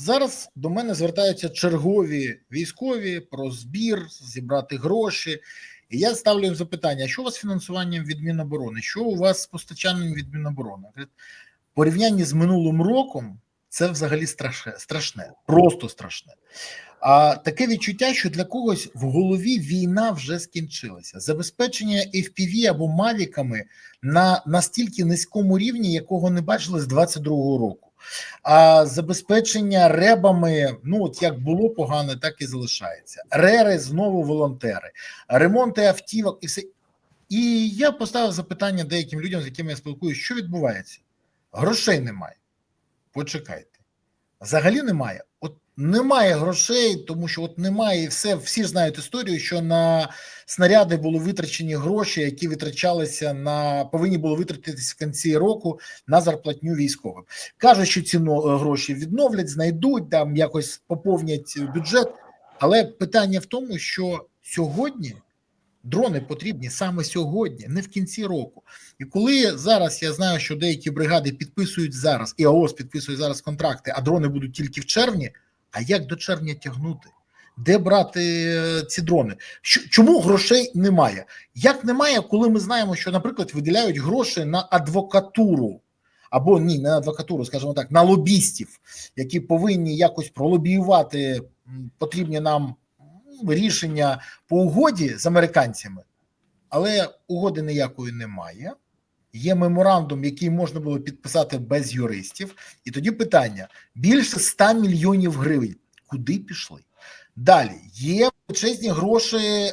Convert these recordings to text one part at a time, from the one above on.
Зараз до мене звертаються чергові військові про збір, зібрати гроші. І я ставлю їм запитання: що у вас з фінансуванням від Міноборони? Що у вас з постачанням від Міноборони? Порівнянні з минулим роком це взагалі страшне, страшне, просто страшне. А таке відчуття, що для когось в голові війна вже скінчилася. Забезпечення FPV або мавіками на настільки низькому рівні, якого не бачили з 22-го року. А забезпечення ребами, ну от як було погане, так і залишається. Рери знову волонтери, ремонти автівок і все. І я поставив запитання деяким людям, з якими я спілкуюся, що відбувається? Грошей немає. Почекайте. Взагалі немає. От немає грошей, тому що от немає і все. Всі ж знають історію, що на снаряди були витрачені гроші, які витрачалися на повинні були витратитися в кінці року на зарплатню військовим. Кажуть, що ці гроші відновлять, знайдуть там якось поповнять бюджет. Але питання в тому, що сьогодні дрони потрібні саме сьогодні, не в кінці року. І коли зараз я знаю, що деякі бригади підписують зараз, і АОС підписує зараз контракти, а дрони будуть тільки в червні. А як до червня тягнути? Де брати е, ці дрони? Чому грошей немає? Як немає, коли ми знаємо, що, наприклад, виділяють гроші на адвокатуру, або ні, не на адвокатуру, скажімо так, на лобістів, які повинні якось пролобіювати потрібні нам рішення по угоді з американцями, але угоди ніякої немає. Є меморандум, який можна було підписати без юристів, і тоді питання: більше 100 мільйонів гривень. Куди пішли? Далі є величезні гроші, е,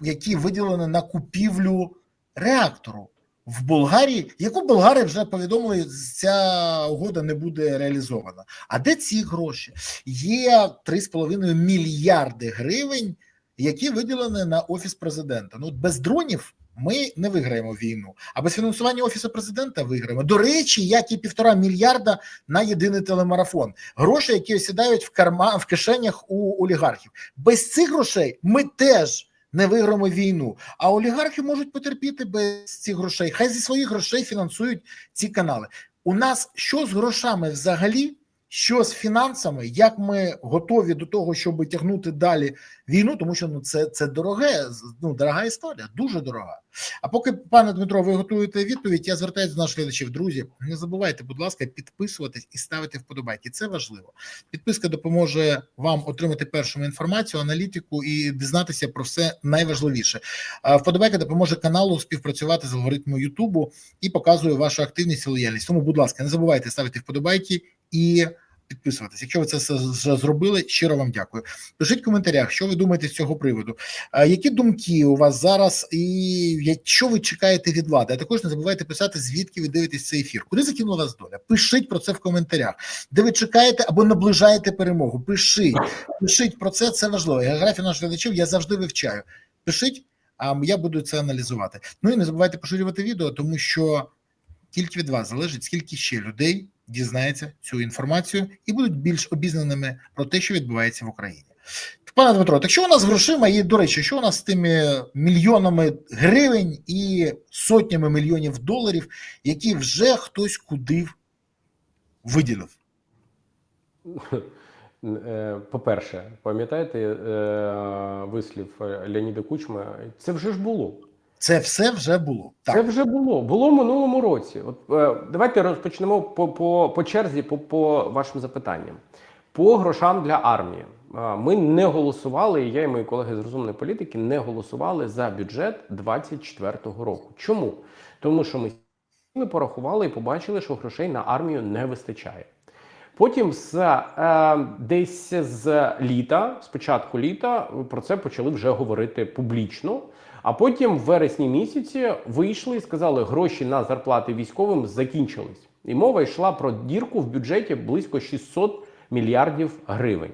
які виділені на купівлю реактору в Болгарії, яку болгари вже повідомили, ця угода не буде реалізована. А де ці гроші? Є 3,5 мільярди гривень, які виділені на офіс президента. Ну, без дронів ми не виграємо війну, а без фінансування офісу президента виграємо. До речі, як і півтора мільярда на єдиний телемарафон. Гроші, які осідають в карма в кишенях у олігархів. Без цих грошей ми теж не виграємо війну. А олігархи можуть потерпіти без цих грошей. Хай зі своїх грошей фінансують ці канали. У нас що з грошами взагалі? Що з фінансами, як ми готові до того, щоб тягнути далі війну, тому що ну це це дороге, ну дорога історія, дуже дорога. А поки, пане Дмитро, ви готуєте відповідь, я звертаюся до наших глядачів. Друзі, не забувайте, будь ласка, підписуватись і ставити вподобайки. Це важливо. Підписка допоможе вам отримати першому інформацію, аналітику і дізнатися про все найважливіше. Вподобайка допоможе каналу співпрацювати з алгоритмом Ютубу і показує вашу активність і лояльність. Тому, будь ласка, не забувайте ставити вподобайки і підписуватись. Якщо ви це зробили, щиро вам дякую. Пишіть в коментарях, що ви думаєте з цього приводу. Які думки у вас зараз, і якщо ви чекаєте від влади, а також не забувайте писати, звідки ви дивитесь цей ефір. Куди закинула вас доля? Пишіть про це в коментарях, де ви чекаєте або наближаєте перемогу. Пишіть, пишіть про це. Це важливо. Географію наших глядачів я завжди вивчаю. Пишіть, а я буду це аналізувати. Ну і не забувайте поширювати відео, тому що тільки від вас залежить, скільки ще людей дізнається цю інформацію і будуть більш обізнаними про те, що відбувається в Україні. Пане Дмитро, так що у нас грошима, і до речі, що у нас з тими мільйонами гривень і сотнями мільйонів доларів, які вже хтось куди виділив? Е, По-перше, пам'ятаєте е, вислів Леоніда Кучма? Це вже ж було. Це все вже було. Це вже було. Було в минулому році. От е, давайте розпочнемо по, по, по черзі, по, по вашим запитанням. По грошам для армії. Е, Ми не голосували, і я і мої колеги з розумної політики не голосували за бюджет 24-го року. Чому? Тому що ми порахували і побачили, що грошей на армію не вистачає. Потім з е, десь з літа, з початку літа, про це почали вже говорити публічно. А потім в вересні місяці вийшли і сказали, гроші на зарплати військовим закінчились. І мова йшла про дірку в бюджеті близько 600 мільярдів гривень.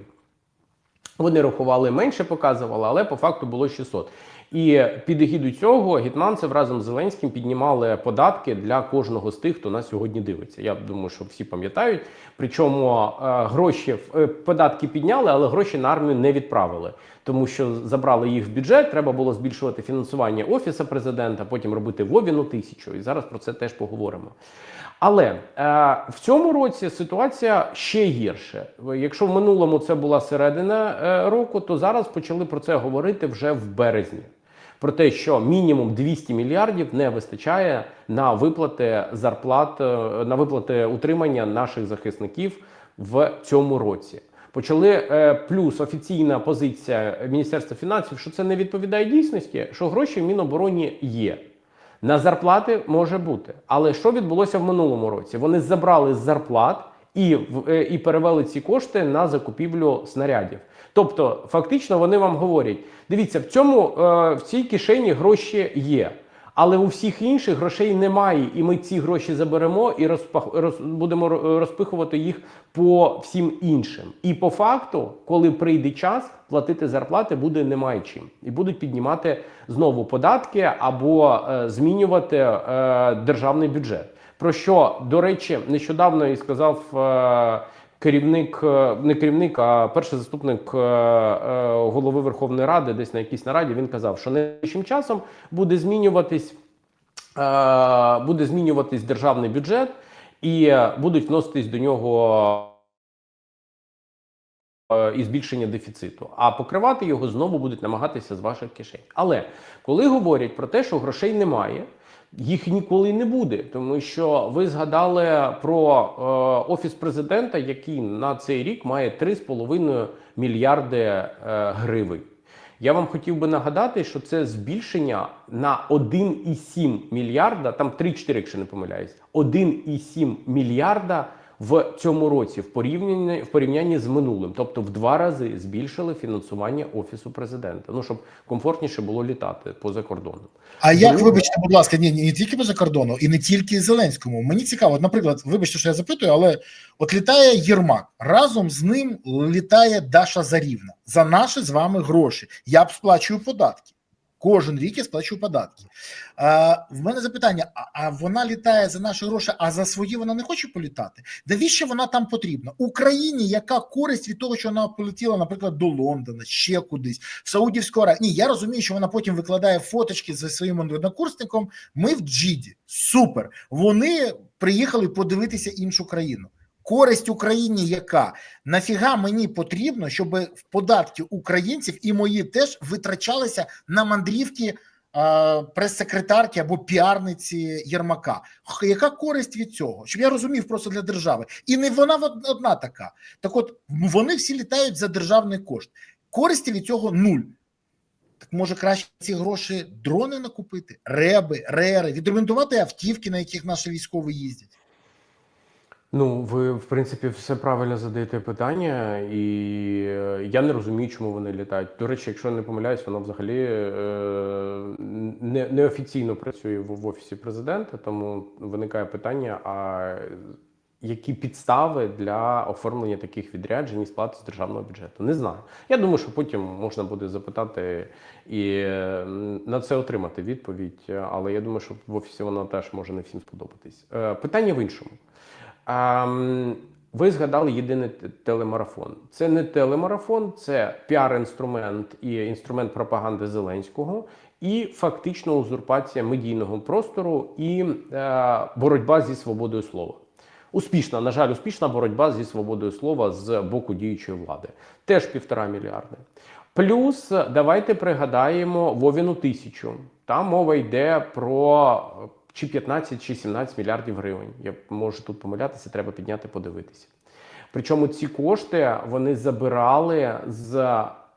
Вони рахували менше, показували, але по факту було 600. І під егіду цього гетманцев разом з Зеленським піднімали податки для кожного з тих, хто нас сьогодні дивиться. Я думаю, що всі пам'ятають. Причому е, гроші е, податки підняли, але гроші на армію не відправили, тому що забрали їх в бюджет. Треба було збільшувати фінансування офісу президента, потім робити Вовіну тисячу. І зараз про це теж поговоримо. Але е, в цьому році ситуація ще гірше. Якщо в минулому це була середина е, року, то зараз почали про це говорити вже в березні. Про те, що мінімум 200 мільярдів не вистачає на виплати зарплат, е, на виплати утримання наших захисників в цьому році. Почали е, плюс офіційна позиція Міністерства фінансів, що це не відповідає дійсності, що гроші в Мінобороні є. На зарплати може бути. Але що відбулося в минулому році? Вони забрали з зарплат і, е, і перевели ці кошти на закупівлю снарядів. Тобто, фактично, вони вам говорять: дивіться, в цьому е, в цій кишені гроші є. Але у всіх інших грошей немає, і ми ці гроші заберемо і розпах, роз, будемо розпихувати їх по всім іншим. І по факту, коли прийде час, платити зарплати буде немає чим, і будуть піднімати знову податки або е, змінювати е, державний бюджет. Про що до речі, нещодавно і сказав. Е, Керівник е, не керівник, а перший заступник е, голови Верховної Ради, десь на якійсь нараді, він казав, що найближчим часом буде змінюватись, буде змінюватись державний бюджет, і будуть вноситись до нього і збільшення дефіциту. А покривати його знову будуть намагатися з ваших кишень. Але коли говорять про те, що грошей немає. Їх ніколи не буде, тому що ви згадали про е, офіс президента, який на цей рік має 3,5 мільярди е, гривень. Я вам хотів би нагадати, що це збільшення на 1,7 мільярда, там 3-4, якщо не помиляюсь, 1,7 мільярда в цьому році в порівнянні в порівнянні з минулим, тобто в два рази збільшили фінансування офісу президента. Ну щоб комфортніше було літати поза кордоном. А як, Друге- вибачте, будь ласка, ні, ні, не тільки поза кордону, і не тільки Зеленському. Мені цікаво, от, наприклад, вибачте, що я запитую, але от літає Єрмак, разом з ним літає Даша Зарівна за наші з вами гроші. Я б сплачую податки. Кожен рік я сплачую податки. А, в мене запитання: а, а вона літає за наші гроші, а за свої вона не хоче політати? Навіщо вона там потрібна? Україні яка користь від того, що вона полетіла, наприклад, до Лондона, ще кудись, в Саудівську Аравію? Ні, я розумію, що вона потім викладає фоточки зі своїм однокурсником. Ми в Джиді. Супер. Вони приїхали подивитися іншу країну. Користь Україні яка? Нафіга мені потрібно, щоб в податки українців і мої теж витрачалися на мандрівки е, прес-секретарки або піарниці Єрмака. Яка користь від цього? Щоб я розумів просто для держави. І не вона одна така. Так от вони всі літають за державний кошт. Користі від цього нуль. Так може краще ці гроші дрони накупити, реби, рери, відремонтувати автівки, на яких наші військові їздять. Ну, ви в принципі все правильно задаєте питання, і е, я не розумію, чому вони літають. До речі, якщо не помиляюсь, воно взагалі е, не, неофіційно працює в, офісі президента, тому виникає питання: а які підстави для оформлення таких відряджень і сплати з державного бюджету? Не знаю. Я думаю, що потім можна буде запитати і е, на це отримати відповідь. Але я думаю, що в офісі вона теж може не всім сподобатись. Питання в іншому. Ви згадали єдиний телемарафон. Це не телемарафон, це піар-інструмент і інструмент пропаганди Зеленського, і фактично узурпація медійного простору і е, боротьба зі свободою слова. Успішна, на жаль, успішна боротьба зі свободою слова з боку діючої влади. Теж півтора мільярди. Плюс давайте пригадаємо Вовіну тисячу. Там мова йде про чи 15, чи 17 мільярдів гривень. Я можу тут помилятися, треба підняти, подивитися. Причому ці кошти вони забирали з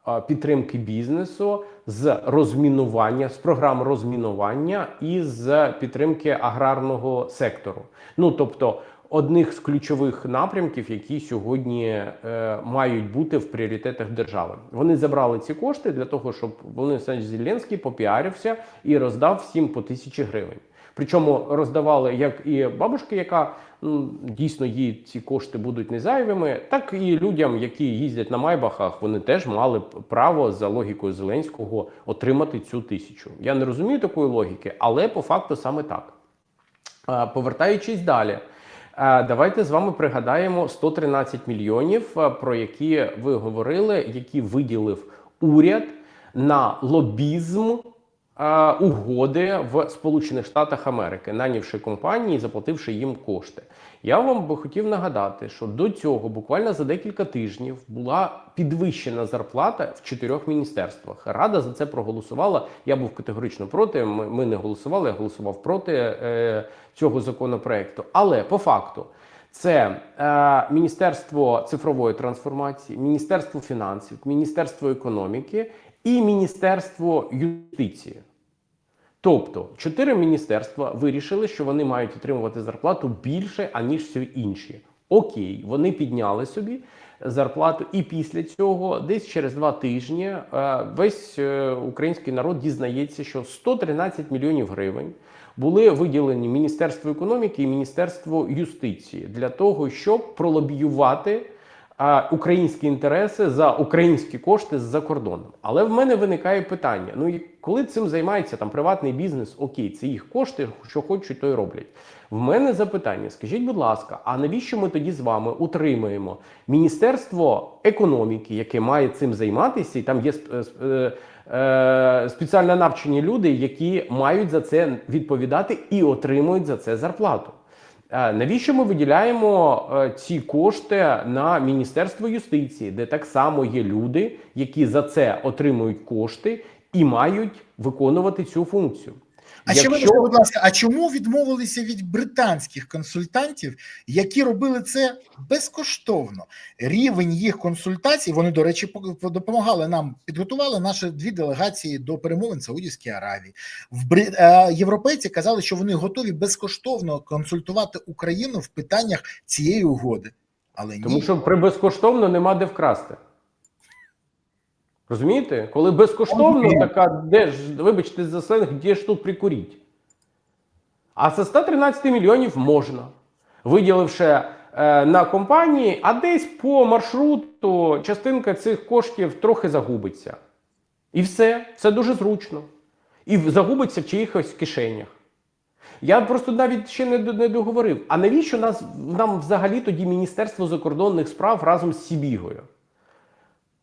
е, підтримки бізнесу, з розмінування, з програм розмінування і з підтримки аграрного сектору. Ну тобто. Одних з ключових напрямків, які сьогодні е, мають бути в пріоритетах держави, вони забрали ці кошти для того, щоб Олександрович Зеленський попіарився і роздав всім по тисячі гривень. Причому роздавали як і бабушки, яка ну, дійсно їй ці кошти будуть не зайвими, так і людям, які їздять на майбахах, вони теж мали право за логікою Зеленського отримати цю тисячу. Я не розумію такої логіки, але по факту саме так. Повертаючись далі, давайте з вами пригадаємо 113 мільйонів, про які ви говорили, які виділив уряд на лобізм угоди в Сполучених Штатах Америки, нанявши компанії, заплативши їм кошти. Я вам би хотів нагадати, що до цього буквально за декілька тижнів була підвищена зарплата в чотирьох міністерствах. Рада за це проголосувала. Я був категорично проти. Ми, ми не голосували. Я голосував проти е, цього законопроекту. Але по факту. Це е, Міністерство цифрової трансформації, Міністерство фінансів, Міністерство економіки і Міністерство юстиції. Тобто, чотири міністерства вирішили, що вони мають отримувати зарплату більше, аніж всі інші. Окей, вони підняли собі зарплату, і після цього, десь через два тижні, е, весь е, український народ дізнається, що 113 мільйонів гривень були виділені Міністерству економіки і Міністерству юстиції для того, щоб пролобіювати українські інтереси за українські кошти з-за кордоном. Але в мене виникає питання: ну і коли цим займається там приватний бізнес, окей, це їх кошти, що хочуть, то й роблять. В мене запитання: скажіть, будь ласка, а навіщо ми тоді з вами утримуємо Міністерство економіки, яке має цим займатися, і там є е, е, спеціально навчені люди, які мають за це відповідати і отримують за це зарплату? Навіщо ми виділяємо е, ці кошти на Міністерство юстиції, де так само є люди, які за це отримують кошти і мають виконувати цю функцію? А ще вибачте, будь ласка, а чому відмовилися від британських консультантів, які робили це безкоштовно? Рівень їх консультацій, вони, до речі, допомагали нам, підготували наші дві делегації до перемовин в Саудівській Аравії. В Бри... е, європейці казали, що вони готові безкоштовно консультувати Україну в питаннях цієї угоди. Але Тому ні. що при безкоштовно нема де вкрасти. Розумієте? Коли безкоштовно, така де ж, вибачте за сленг, де ж тут прикуріть? А це 113 мільйонів можна, виділивши е, на компанії, а десь по маршруту частинка цих коштів трохи загубиться. І все, це дуже зручно. І загубиться в чиїхось кишенях. Я просто навіть ще не, не договорив. А навіщо нас, нам взагалі тоді Міністерство закордонних справ разом з Сібігою?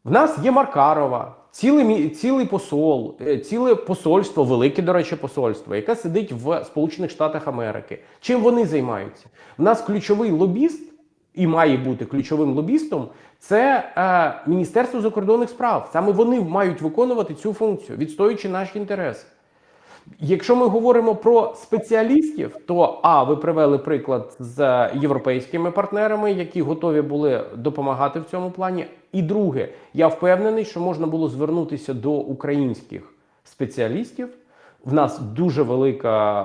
В нас є Маркарова, цілий, цілий посол, е, ціле посольство, велике, до речі, посольство, яке сидить в Сполучених Штатах Америки. Чим вони займаються? В нас ключовий лобіст і має бути ключовим лобістом. Це е, Міністерство закордонних справ. Саме вони мають виконувати цю функцію, відстоюючи наші інтереси. Якщо ми говоримо про спеціалістів, то а ви привели приклад з європейськими партнерами, які готові були допомагати в цьому плані. І друге, я впевнений, що можна було звернутися до українських спеціалістів. В нас дуже велика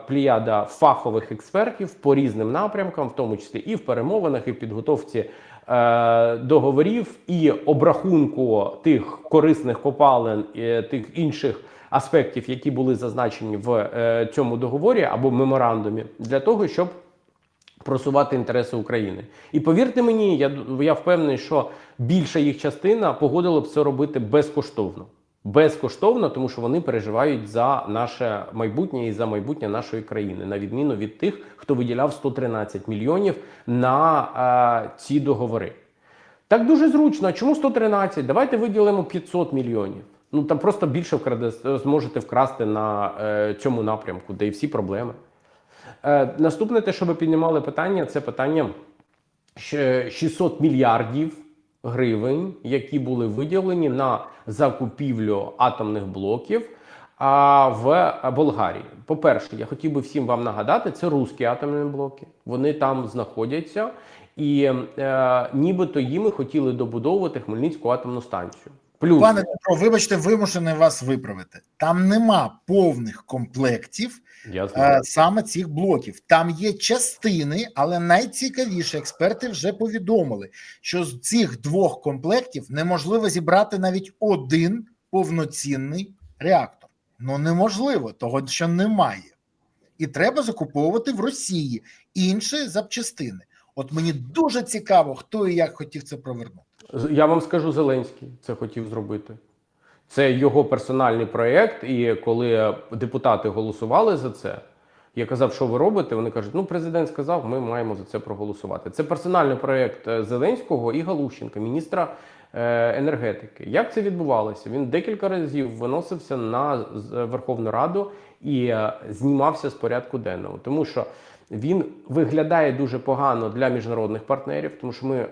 е, пліяда фахових експертів по різним напрямкам, в тому числі і в перемовинах, і в підготовці е, договорів, і обрахунку тих корисних копалин, і тих інших аспектів, які були зазначені в е, цьому договорі або меморандумі, для того, щоб просувати інтереси України. І повірте мені, я, я впевнений, що більша їх частина погодила б це робити безкоштовно. Безкоштовно, тому що вони переживають за наше майбутнє і за майбутнє нашої країни, на відміну від тих, хто виділяв 113 мільйонів на е, ці договори. Так дуже зручно. Чому 113? Давайте виділимо 500 мільйонів. Ну там просто більше вкраде, зможете вкрасти на е, цьому напрямку, де і всі проблеми. Е, наступне, те, що ви піднімали питання, це питання 600 мільярдів гривень, які були виділені на закупівлю атомних блоків а, в Болгарії. По-перше, я хотів би всім вам нагадати, це русські атомні блоки. Вони там знаходяться, і е, нібито їми хотіли добудовувати Хмельницьку атомну станцію. Плюс Пане Дмитро, вибачте, вимушений вас виправити. Там нема повних комплектів я е, саме цих блоків. Там є частини, але найцікавіше експерти вже повідомили, що з цих двох комплектів неможливо зібрати навіть один повноцінний реактор. Ну неможливо, того що немає. І треба закуповувати в Росії. інше запчастини. От мені дуже цікаво, хто і як хотів це провернути. Я вам скажу, Зеленський це хотів зробити. Це його персональний проєкт. І коли депутати голосували за це, я казав, що ви робите. Вони кажуть, ну президент сказав, ми маємо за це проголосувати. Це персональний проєкт е, Зеленського і Галущенка, міністра е, енергетики. Як це відбувалося? Він декілька разів виносився на Верховну Раду і е, знімався з порядку денного, тому що. Він виглядає дуже погано для міжнародних партнерів, тому що ми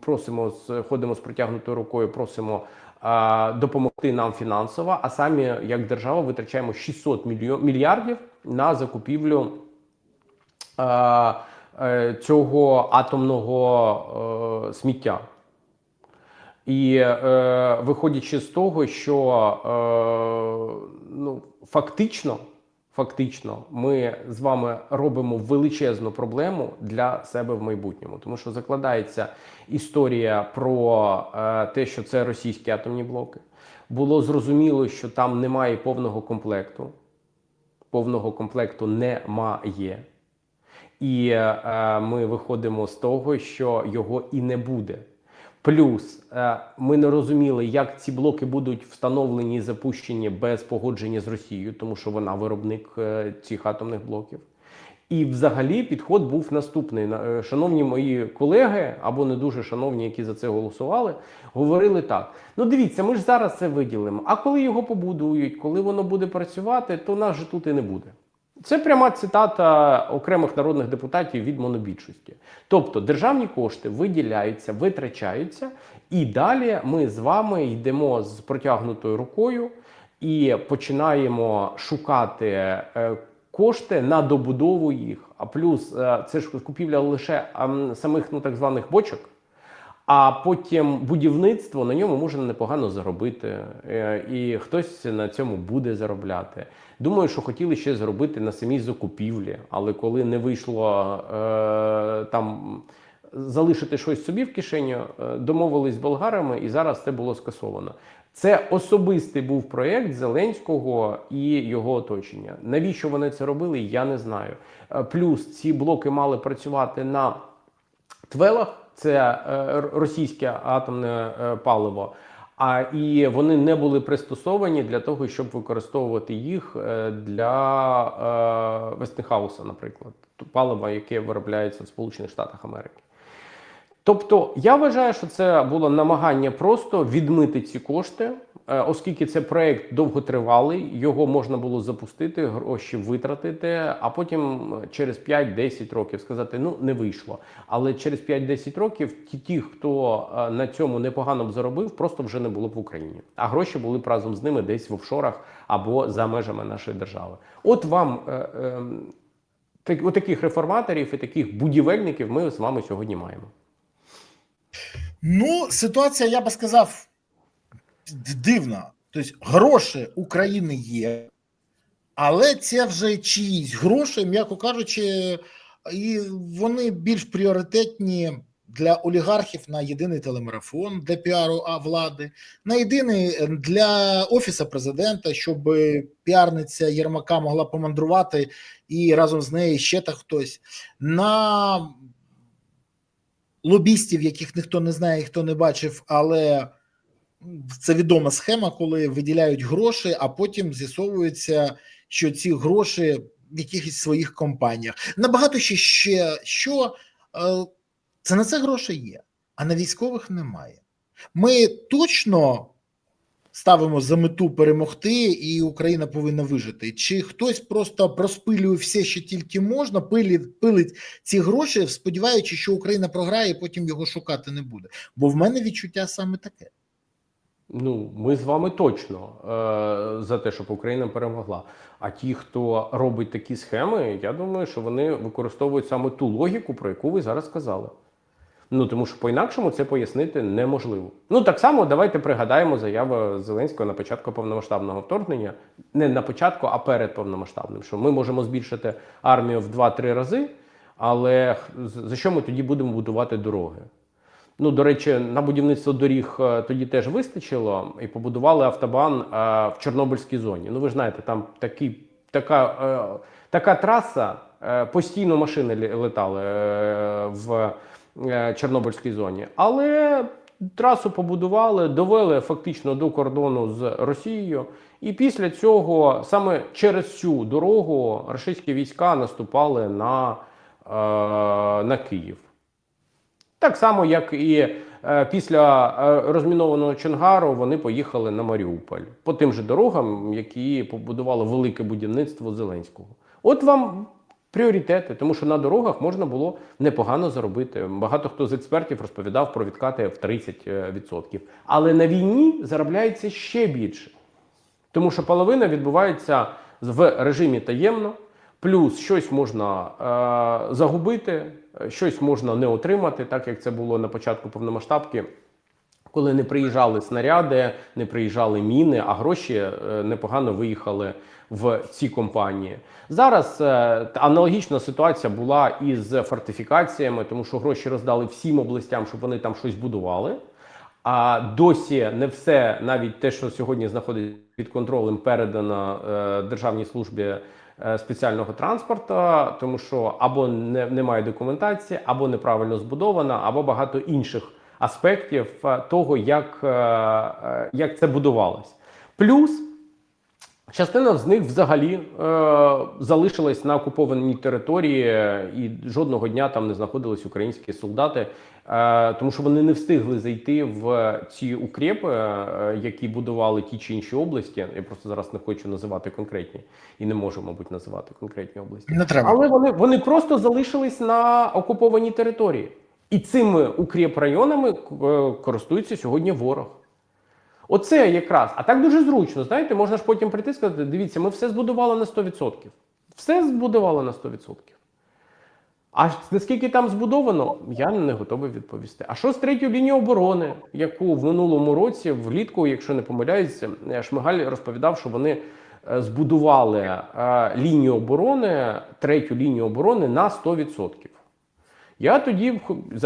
просимо ходимо з протягнутою рукою, просимо а, допомогти нам фінансово. А самі як держава витрачаємо 600 мільйон мільярдів на закупівлю а, е, цього атомного е, сміття. І е, виходячи з того, що е, ну, фактично, фактично ми з вами робимо величезну проблему для себе в майбутньому, тому що закладається історія про е, те, що це російські атомні блоки. Було зрозуміло, що там немає повного комплекту. Повного комплекту немає. І е, ми виходимо з того, що його і не буде. Плюс е, ми не розуміли, як ці блоки будуть встановлені і запущені без погодження з Росією, тому що вона виробник е, цих атомних блоків. І взагалі підход був наступний. Е, Шановні мої колеги, або не дуже шановні, які за це голосували, говорили так: ну дивіться, ми ж зараз це виділимо. А коли його побудують, коли воно буде працювати, то нас же тут і не буде. Це пряма цитата окремих народних депутатів від монобільшості. Тобто державні кошти виділяються, витрачаються, і далі ми з вами йдемо з протягнутою рукою і починаємо шукати е, кошти на добудову їх. А плюс е, це ж купівля лише ем, самих ну так званих бочок. А потім будівництво на ньому можна непогано заробити, е, і хтось на цьому буде заробляти. Думаю, що хотіли ще зробити на самій закупівлі, але коли не вийшло е, там залишити щось собі в кишені, е, домовились з болгарами, і зараз це було скасовано. Це особистий був проєкт Зеленського і його оточення. Навіщо вони це робили, я не знаю. Плюс ці блоки мали працювати на Твелах це е, російське атомне е, паливо. А і вони не були пристосовані для того, щоб використовувати їх е, для Вестенхауса, наприклад, палива, яке виробляється в Сполучених Штатах Америки. Тобто я вважаю, що це було намагання просто відмити ці кошти, е, оскільки це проект довготривалий, його можна було запустити, гроші витратити, а потім через 5-10 років сказати: ну не вийшло. Але через 5-10 років ті, хто е, на цьому непогано б заробив, просто вже не було б в Україні. А гроші були б разом з ними десь в офшорах або за межами нашої держави. От вам. Е, так, от таких реформаторів і таких будівельників ми з вами сьогодні маємо. Ну, ситуація, я би сказав, дивна. Тобто, гроші України є, але це вже чиїсь гроші, м'яко кажучи, і вони більш пріоритетні для олігархів на єдиний телемарафон для піару а, влади, на єдиний е, для офіса президента, щоб піарниця Єрмака могла помандрувати і разом з нею ще та хтось. На лобістів, яких ніхто не знає, хто не бачив, але це відома схема, коли виділяють гроші, а потім з'ясовується, що ці гроші в якихось своїх компаніях. Набагато ще ще що е, це на це гроші є, а на військових немає. Ми точно ставимо за мету перемогти, і Україна повинна вижити. Чи хтось просто проспилює все, що тільки можна, пилить, пилить ці гроші, сподіваючись, що Україна програє, і потім його шукати не буде. Бо в мене відчуття саме таке. Ну, ми з вами точно е, за те, щоб Україна перемогла. А ті, хто робить такі схеми, я думаю, що вони використовують саме ту логіку, про яку ви зараз сказали. Ну тому що по-інакшому це пояснити неможливо. Ну так само давайте пригадаємо заяву Зеленського на початку повномасштабного вторгнення, не на початку, а перед повномасштабним. Що ми можемо збільшити армію в 2-3 рази, але за що ми тоді будемо будувати дороги? Ну, до речі, на будівництво доріг е, тоді теж вистачило, і побудували автобан е, в Чорнобильській зоні. Ну, ви ж знаєте, там такий така, е, така траса, е, постійно машини лі- летали е, в Чорнобильській зоні. Але трасу побудували, довели фактично до кордону з Росією. І після цього саме через цю дорогу російські війська наступали на, е, на Київ. Так само, як і е, після е, розмінованого Чонгару вони поїхали на Маріуполь по тим же дорогам, які побудувало велике будівництво Зеленського. От вам пріоритети, тому що на дорогах можна було непогано заробити. Багато хто з експертів розповідав про відкати в 30%. Але на війні заробляється ще більше. Тому що половина відбувається в режимі таємно, плюс щось можна е, загубити, щось можна не отримати, так як це було на початку повномасштабки, коли не приїжджали снаряди, не приїжджали міни, а гроші е, непогано виїхали в ці компанії. Зараз е, аналогічна ситуація була із фортифікаціями, тому що гроші роздали всім областям, щоб вони там щось будували. А досі не все, навіть те, що сьогодні знаходиться під контролем, передано е, Державній службі е, спеціального транспорту, тому що або не, немає документації, або неправильно збудована, або багато інших аспектів того, як, як це будувалось. Плюс Частина з них взагалі е, залишилась на окупованій території, е, і жодного дня там не знаходились українські солдати, е, тому що вони не встигли зайти в ці укріпи, е, які будували ті чи інші області. Я просто зараз не хочу називати конкретні і не можу, мабуть, називати конкретні області. Не треба. Але вони, вони просто залишились на окупованій території, і цими укріп районами е, користується сьогодні ворог. Оце якраз. А так дуже зручно. Знаєте, можна ж потім прийти і сказати: дивіться, ми все збудували на 100%. Все збудували на 100%. А наскільки там збудовано, я не готовий відповісти. А що з третьою лінією оборони, яку в минулому році, влітку, якщо не помиляюся, е, Шмигаль розповідав, що вони е, збудували е, лінію оборони, третю лінію оборони на 100%. Я тоді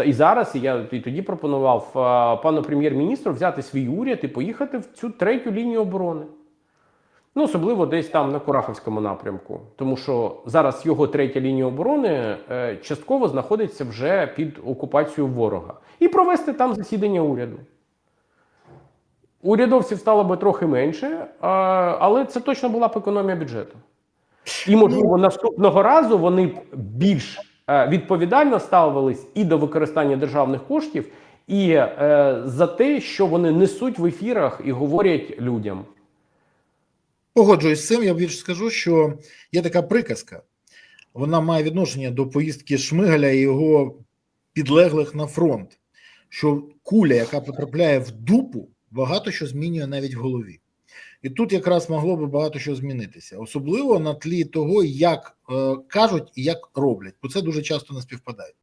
і зараз, і я і тоді пропонував е, пану прем'єр-міністру взяти свій уряд і поїхати в цю третю лінію оборони. Ну, особливо десь там на Кураховському напрямку, тому що зараз його третя лінія оборони е, частково знаходиться вже під окупацією ворога, і провести там засідання уряду. Урядовців стало би трохи менше, е, але це точно була б економія бюджету. І, можливо, наступного разу вони б більш відповідально ставились і до використання державних коштів, і е, за те, що вони несуть в ефірах і говорять людям. Погоджуюсь з цим. Я більше скажу, що є така приказка. Вона має відношення до поїздки Шмигаля і його підлеглих на фронт. Що куля, яка потрапляє в дупу, багато що змінює навіть в голові. І тут якраз могло би багато що змінитися, особливо на тлі того, як е, кажуть і як роблять, бо це дуже часто не співпадає.